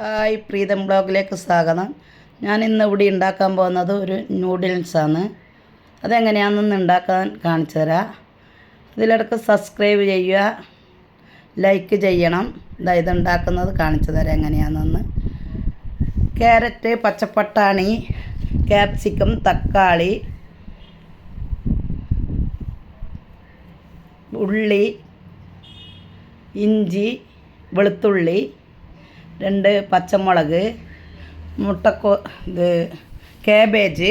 Hi Pritam ബ്ലോഗിലേക്ക് സ്വാഗതം. ഞാൻ ഇന്ന് ഇവിടെ ഉണ്ടാക്കാൻ പോകുന്നത് ഒരു നൂഡിൽസാണ് അതെങ്ങനെയാണെന്ന് ഉണ്ടാക്കാൻ കാണിച്ചു തരാം. ഇതിലിടക്ക് സബ്സ്ക്രൈബ് ചെയ്യുക ലൈക്ക് ചെയ്യണം. ഇതാ ഇത് ഉണ്ടാക്കുന്നത് കാണിച്ചു തരാം എങ്ങനെയാണെന്ന്. ക്യാരറ്റ് പച്ചപ്പട്ടാണി ക്യാപ്സിക്കം തക്കാളി ഉള്ളി ഇഞ്ചി വെളുത്തുള്ളി രണ്ട് പച്ചമുളക് മുട്ടക്കോ ഇത് കാബേജ്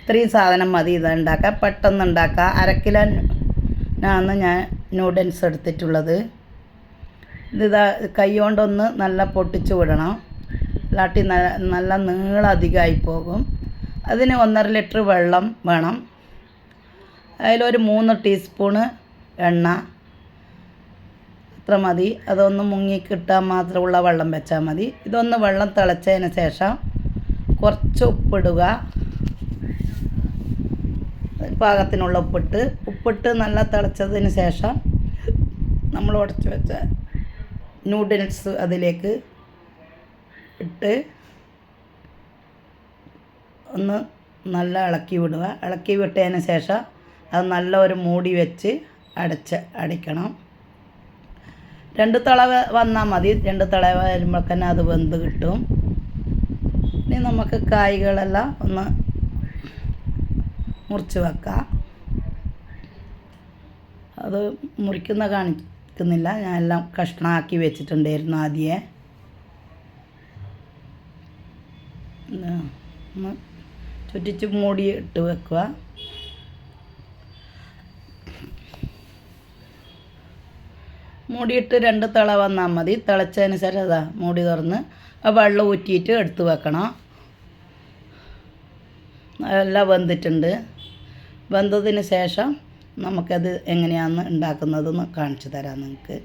ഇത്രയും സാധനം മതി ഇത് ഉണ്ടാക്കാം പെട്ടെന്ന് ഉണ്ടാക്കാം. അര ഞാൻ നൂഡിൽസ് എടുത്തിട്ടുള്ളത്. ഇത് കൈ കൊണ്ടൊന്ന് നല്ല പൊട്ടിച്ച് വിടണം. ഇല്ലാട്ടി നല്ല നല്ല നീളം അധികമായി പോകും. അതിന് ഒന്നര ലിറ്റർ വെള്ളം വേണം. അതിലൊരു മൂന്ന് ടീസ്പൂണ് എണ്ണ. അത്ര മതി. അതൊന്ന് മുങ്ങി കിട്ടാൻ മാത്രമുള്ള വെള്ളം വെച്ചാൽ മതി. ഇതൊന്ന് വെള്ളം തിളച്ചതിന് ശേഷം കുറച്ച് ഉപ്പിടുക. പാകത്തിനുള്ള ഉപ്പിട്ട്. ഉപ്പിട്ട് നല്ല തിളച്ചതിന് ശേഷം നമ്മൾ ഉടച്ച് വെച്ച നൂഡിൽസ് അതിലേക്ക് ഇട്ട് ഒന്ന് നല്ല ഇളക്കി വിടുക. ഇളക്കി വിട്ടതിന് ശേഷം അത് നല്ല ഒരു മൂടി വെച്ച് അടച്ച് അടിക്കണം. രണ്ട് തള വന്നാൽ മതി. രണ്ട് തള തന്നെ അത് വെന്ത് കിട്ടും. ഇനി നമുക്ക് കായ്കളെല്ലാം ഒന്ന് മുറിച്ച് വെക്കാം. അത് മുറിക്കുന്ന കാണിക്കുന്നില്ല. ഞാൻ എല്ലാം കഷ്ണമാക്കി വെച്ചിട്ടുണ്ടായിരുന്നു ആദ്യമേ ചുറ്റിച്ച് മൂടി ഇട്ട് വെക്കുക മൂടിയിട്ട് രണ്ട് തിള വന്നാൽ മതി. തിളച്ചതിന് അതാ മൂടി തുറന്ന് ആ വെള്ളം ഊറ്റിയിട്ട് എടുത്ത് വെക്കണം. എല്ലാം വെന്തിട്ടുണ്ട്. വെന്തതിന് ശേഷം നമുക്കത് എങ്ങനെയാണ് ഉണ്ടാക്കുന്നതെന്ന് കാണിച്ചു തരാം നിങ്ങൾക്ക്.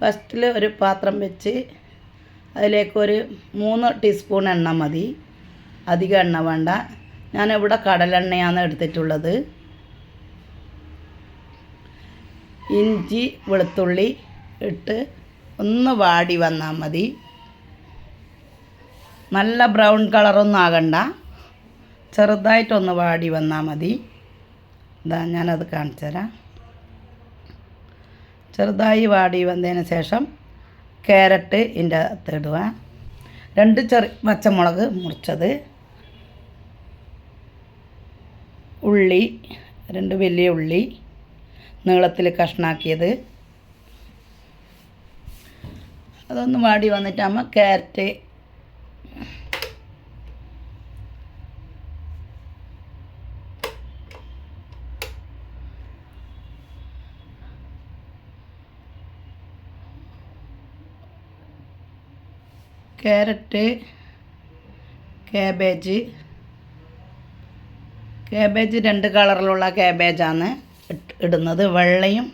ഫസ്റ്റിൽ ഒരു പാത്രം വെച്ച് അതിലേക്ക് ഒരു മൂന്ന് ടീസ്പൂൺ എണ്ണ മതി. അധികം എണ്ണ വേണ്ട. ഞാനിവിടെ കടലെണ്ണയാണ് എടുത്തിട്ടുള്ളത്. ഇഞ്ചി വെളുത്തുള്ളി ഇട്ട് ഒന്ന് വാടി വന്നാൽ മതി. നല്ല ബ്രൗൺ കളറൊന്നും ആകണ്ട. ചെറുതായിട്ടൊന്ന് വാടി വന്നാൽ മതി. ഇതാ ഞാനത് കാണിച്ചു തരാം. ചെറുതായി വാടി വന്നതിന് ശേഷം ക്യാരറ്റ് ഇതിന്റെ അകത്ത് ഇടുക. രണ്ട് ചെറു പച്ചമുളക് മുറിച്ചത്. ഉള്ളി രണ്ട് വലിയ ഉള്ളി. നീളത്തിൽ കഷ്ണാക്കിയത്. അതൊന്ന് വാടി വന്നിട്ടാകുമ്പോൾ ക്യാരറ്റ് ക്യാരറ്റ് കാബേജ് കാബേജ് രണ്ട് കളറിലുള്ള ഇട്ട് ഇടുന്നത് വെള്ളയും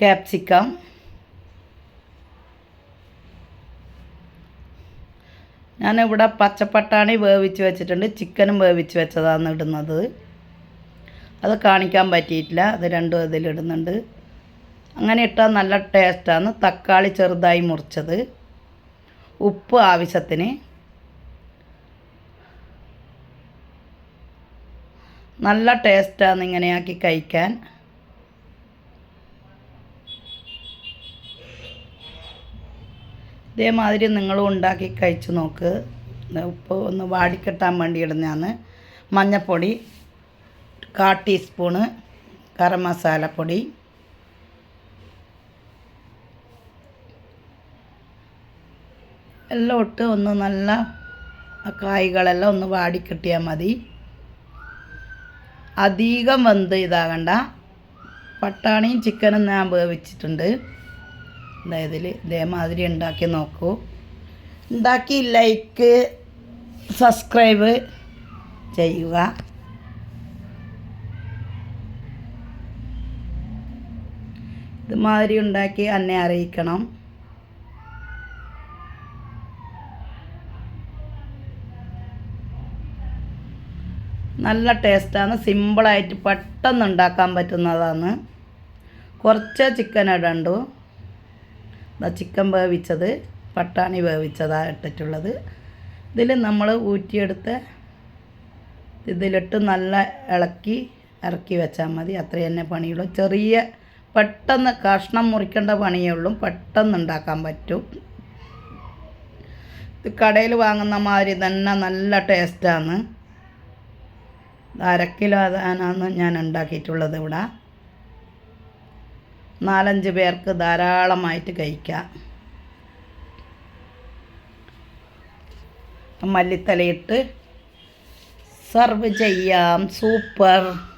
ക്യാപ്സിക്കം ഞാനിവിടെ പച്ചപ്പട്ടാണി വേവിച്ച് വെച്ചിട്ടുണ്ട്. ചിക്കനും വേവിച്ച് വെച്ചതാണ് ഇടുന്നത്. അത് കാണിക്കാൻ പറ്റിയിട്ടില്ല. അത് രണ്ടും അതിലിടുന്നുണ്ട് അങ്ങനെ ഇട്ടാൽ നല്ല ടേസ്റ്റാണ്. തക്കാളി ചെറുതായി മുറിച്ചത്. ഉപ്പ് ആവശ്യത്തിന് നല്ല ടേസ്റ്റാണ് ഇങ്ങനെയാക്കി കഴിക്കാൻ. ഇതേമാതിരി നിങ്ങളും ഉണ്ടാക്കി കഴിച്ച് നോക്ക്. ഉപ്പ് ഒന്ന് വാടിക്കെട്ടാൻ വേണ്ടി ഇടുന്നതാണ്. മഞ്ഞൾപ്പൊടി കാ ടീസ്പൂണ് ഗരം മസാലപ്പൊടി എല്ലാം ഇട്ട് ഒന്ന് നല്ല കായ്കളെല്ലാം ഒന്ന് വാടിക്കിട്ടിയാൽ മതി. അധികം വെന്ത് ഇതാകണ്ട. പട്ടാണിയും ചിക്കനും ഞാൻ വേവിച്ചിട്ടുണ്ട്. അതായത് ഇതേമാതിരി ഉണ്ടാക്കി നോക്കൂ. ഉണ്ടാക്കി ലൈക്ക് സബ്സ്ക്രൈബ് ചെയ്യുക. ഇതുമാതിരി ഉണ്ടാക്കി എന്നെ അറിയിക്കണം. നല്ല ടേസ്റ്റാണ്. സിമ്പിളായിട്ട് പെട്ടെന്ന് ഉണ്ടാക്കാൻ പറ്റുന്നതാണ്. കുറച്ച് ചിക്കൻ ഇടണ്ടു ചിക്കൻ വേവിച്ചത് പട്ടാണി വേവിച്ചതാണ് ഇട്ടിട്ടുള്ളത്. ഇതിൽ നമ്മൾ ഊറ്റിയെടുത്ത് ഇതിലിട്ട് നല്ല ഇളക്കി ഇറക്കി വെച്ചാൽ മതി. അത്ര തന്നെ പണിയുള്ളൂ. ചെറിയ പെട്ടെന്ന് കഷ്ണം മുറിക്കേണ്ട പണിയേ ഉള്ളൂ. പെട്ടെന്ന് ഉണ്ടാക്കാൻ പറ്റും. ഇത് കടയിൽ വാങ്ങുന്ന മാതിരി തന്നെ നല്ല ടേസ്റ്റാണ്. അര കിലോ അതാണ് ഞാൻ ഉണ്ടാക്കിയിട്ടുള്ളത് ഇവിടെ. നാലഞ്ച് പേർക്ക് ധാരാളമായിട്ട് കഴിക്കാം. മല്ലിത്തലയിട്ട് സർവ് ചെയ്യാം. സൂപ്പർ.